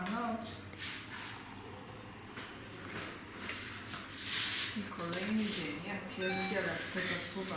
noc. I kolejny dzień. Ja pierdzielę tego słowa.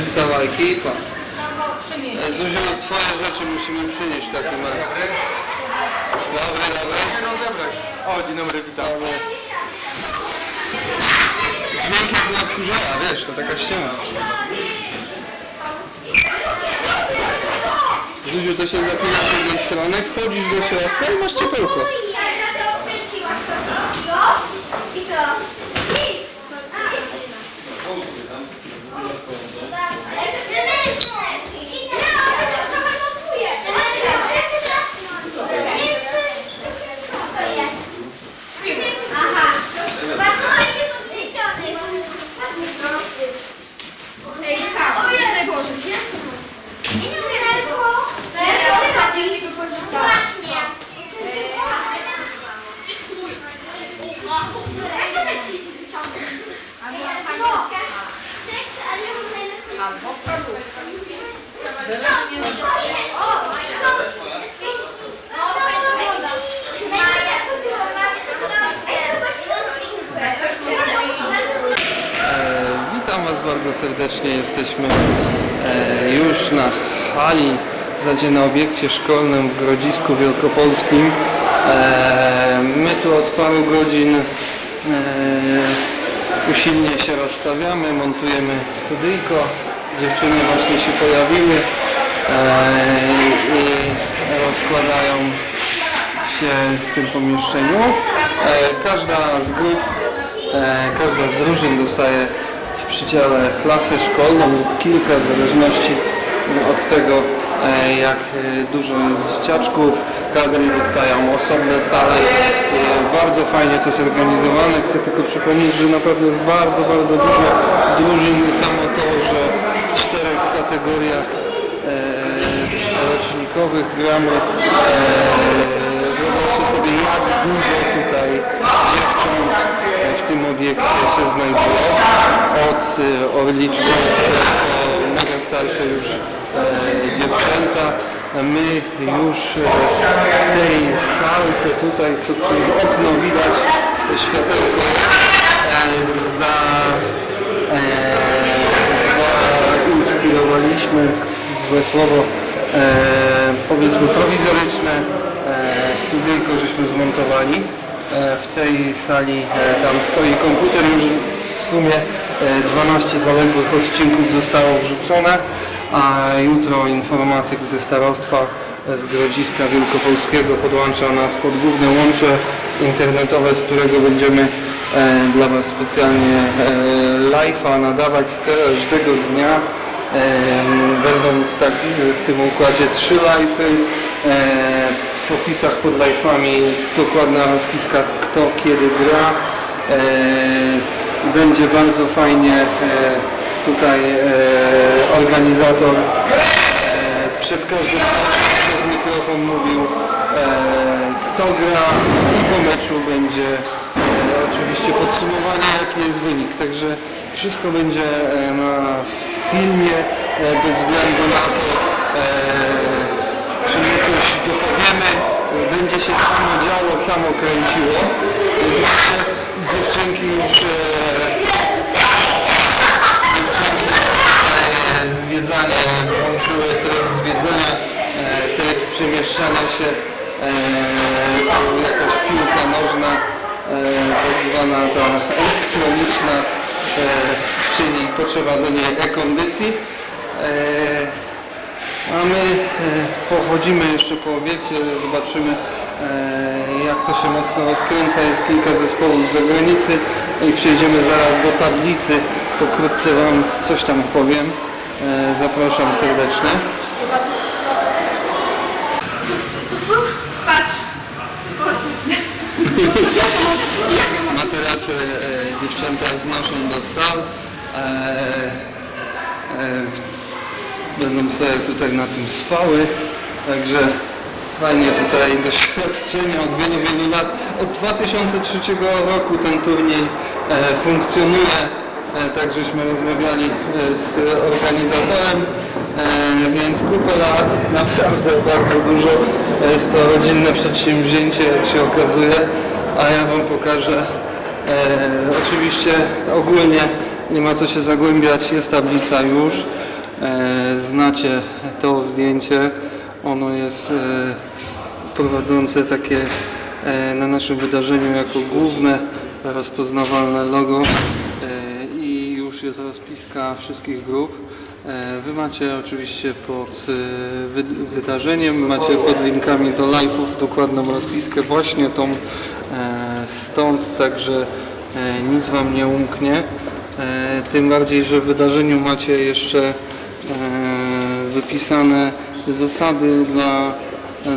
Jest cała ekipa. E, Zuziu, twoje rzeczy musimy przynieść w takim razie. Dobry, dobry. O, dzień dobry, witam. Dźwięk jak na odkurzała, wiesz, to taka ściema. Zuziu, to się zapina z jednej strony, wchodzisz do środka i masz ciepełko. Ja to odkręciłam. No i co? Nic. Ale to jest niezależne. Nie, on się to trochę montuje. Co to jest? Aha. Bardzo niezliczony. Ej, Michał, chcę włożyć. Nie, nie, Nerko. Nerko, się za tym wykorzysta. Właśnie. Weź to leci. No. Tekst, ale ja mam najlepszy. albo produkt. E, witam Bardzo serdecznie. Jesteśmy e, już na hali, w zasadzie na obiekcie szkolnym w Grodzisku Wielkopolskim. E, my tu od paru godzin e, usilnie się rozstawiamy, montujemy studyjko. Dziewczyny właśnie się pojawiły i rozkładają się w tym pomieszczeniu. Każda z grup, każda z drużyn dostaje w przydziale klasę szkolną lub kilka, w zależności od tego e, jak e, dużo jest dzieciaczków. Kadry dostają osobne sale. E, Bardzo fajnie to zorganizowane. Chcę tylko przypomnieć, że naprawdę jest bardzo, bardzo dużo drużyn samo to, że w czterech kategoriach rocznikowych gramy. Wyobraźcie sobie jak dużo tutaj dziewcząt w tym obiekcie się znajduje. Od e, orliczków po mega starsze już e, dziewczęta. My już e, w tej salce tutaj, co przez okno widać światełko e, za e, zainspirowaliśmy złe słowo e, powiedzmy prowizoryczne e, studyjko żeśmy zmontowali e, w tej sali e, tam stoi komputer już w sumie e, 12 zaległych odcinków zostało wrzucone a jutro informatyk ze starostwa e, z Grodziska Wielkopolskiego podłącza nas pod główne łącze internetowe, z którego będziemy e, dla Was specjalnie e, live'a nadawać z każdego dnia. E, Będą w, tak, w tym układzie trzy live'y. E, W opisach pod live'ami jest dokładna rozpiska kto kiedy gra. Będzie bardzo fajnie e, tutaj e, organizator e, przed każdym meczem przez mikrofon mówił kto gra i po meczu będzie oczywiście podsumowanie jaki jest wynik. Także wszystko będzie na filmie bez względu na to czy my coś dopowiemy, będzie się samo działo, samo kręciło. Dziewczynki już e, dziewczynki e, zwiedzanie włączyły tryb zwiedzania, e, tryb przemieszczania się, jakaś piłka nożna, tak zwana ta elektroniczna, czyli potrzeba do niej e-kondycji. A my e, pochodzimy jeszcze po obiekcie, zobaczymy e, jak to się mocno rozkręca. Jest kilka zespołów z zagranicy i przejdziemy zaraz do tablicy. Pokrótce Wam coś tam powiem. E, zapraszam serdecznie. Co, co, co? Patrz. Po prostu. Materace dziewczęta znoszą do sal. Będą sobie tutaj na tym spały. Także fajnie tutaj doświadczenie od wielu, wielu lat. Od 2003 roku ten turniej e, funkcjonuje. E, tak żeśmy rozmawiali e, z organizatorem, więc kupę lat, naprawdę bardzo dużo. Jest to rodzinne przedsięwzięcie, jak się okazuje, a ja Wam pokażę oczywiście ogólnie nie ma co się zagłębiać, jest tablica już. E, znacie to zdjęcie. Ono jest e, prowadzące takie e, na naszym wydarzeniu jako główne rozpoznawalne logo i już jest rozpiska wszystkich grup. Wy macie oczywiście pod wy, wydarzeniem, macie pod linkami do live'ów dokładną rozpiskę właśnie tą stąd, także nic Wam nie umknie. Tym bardziej, że w wydarzeniu macie jeszcze wypisane zasady dla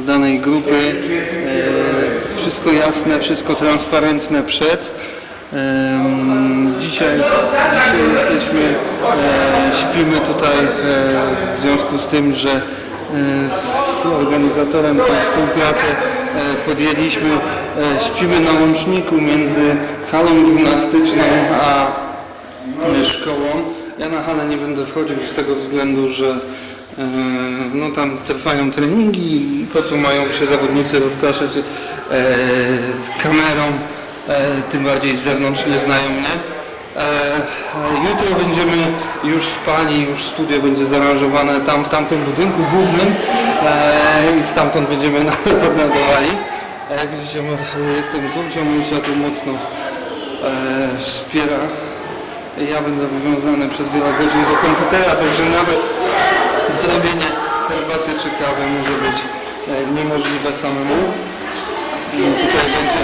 danej grupy. E, Wszystko jasne, wszystko transparentne przed. Dzisiaj, dzisiaj jesteśmy, e, śpimy tutaj e, w związku z tym, że e, z organizatorem tej współpracy e, podjęliśmy, e, śpimy na łączniku między halą gimnastyczną a e, szkołą. Ja na halę nie będę wchodził z tego względu, że e, no tam trwają treningi po co mają się zawodnicy rozpraszać e, z kamerą, e, tym bardziej z zewnątrz nie znają mnie. Jutro będziemy już spali, już studio będzie zaaranżowane tam w tamtym budynku głównym i stamtąd będziemy nadawali. Jak widzicie, mo- jestem z Olcią, Olcia tu mocno wspiera. Ja będę wywiązany przez wiele godzin do komputera, także nawet zrobienie herbaty czy kawy może być e, niemożliwe samemu. I tutaj będzie,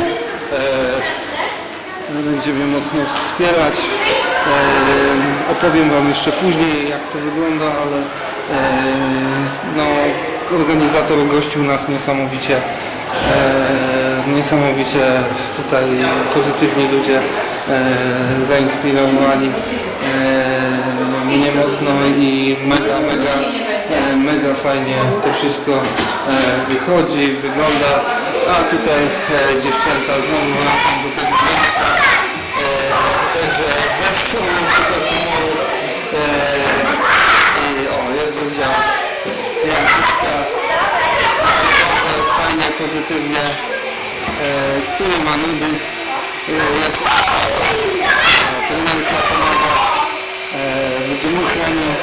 e, będzie mnie mocno wspierać. E, opowiem Wam jeszcze później jak to wygląda, ale e, no, organizator gościł nas niesamowicie e, niesamowicie tutaj pozytywni ludzie zainspirowali e, mnie mocno i mega, mega, e, mega fajnie to wszystko e, wychodzi, wygląda. A tutaj e, dziewczęta znowu wracam do tego miejsca. E, także super humoru. E, i, o, jest Zuzia, jest Zuzka fajnie, pozytywnie, e, który ma nudy, e, jest e, trenerka pomaga e, w dmuchaniu,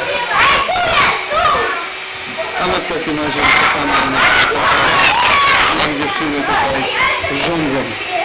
a my w takim razie czekamy na dziewczyny tutaj rządzą.